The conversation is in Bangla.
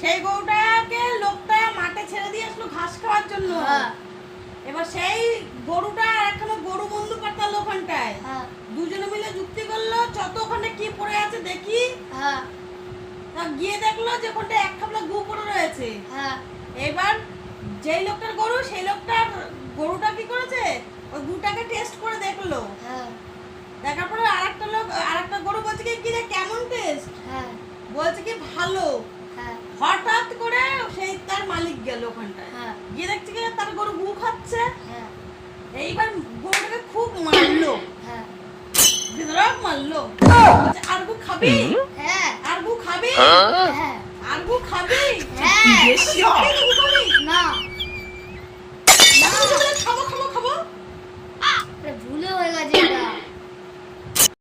সেই গরুটাকে লোকটা মাঠে ছেড়ে দিয়ে আসলো ঘাস খাওয়ার জন্য। হ্যাঁ। এবার সেই গরুটা আর একটা গরু বন্ধু পাঠালো ওখানটায়। হ্যাঁ। দুজনে মিলে যুক্তি করল যত ওখানে কি পড়ে আছে দেখি? হ্যাঁ। গিয়ে দেখল যে ওখানটায় এক খাবলা গু পড়ে রয়েছে। এবার যেই লোকটার গরু সেই লোকটার গরুটা কি করেছে? ওই গুটাকে টেস্ট করে দেখল। দেখার পরে আরেকটা লোক আর একটা গরু বলছে কি রে কেমন টেস্ট বলছে কি ভালো। গেল ওখানটায়। হ্যাঁ। গিয়ে দেখছে কি তার গরু গু খাচ্ছে। হ্যাঁ। এইবার গরুটাকে খুব মারলো। হ্যাঁ। মারলো। আর গু খাবি? হ্যাঁ। আর গু খাবি? হ্যাঁ। আর গু খাবি? হ্যাঁ?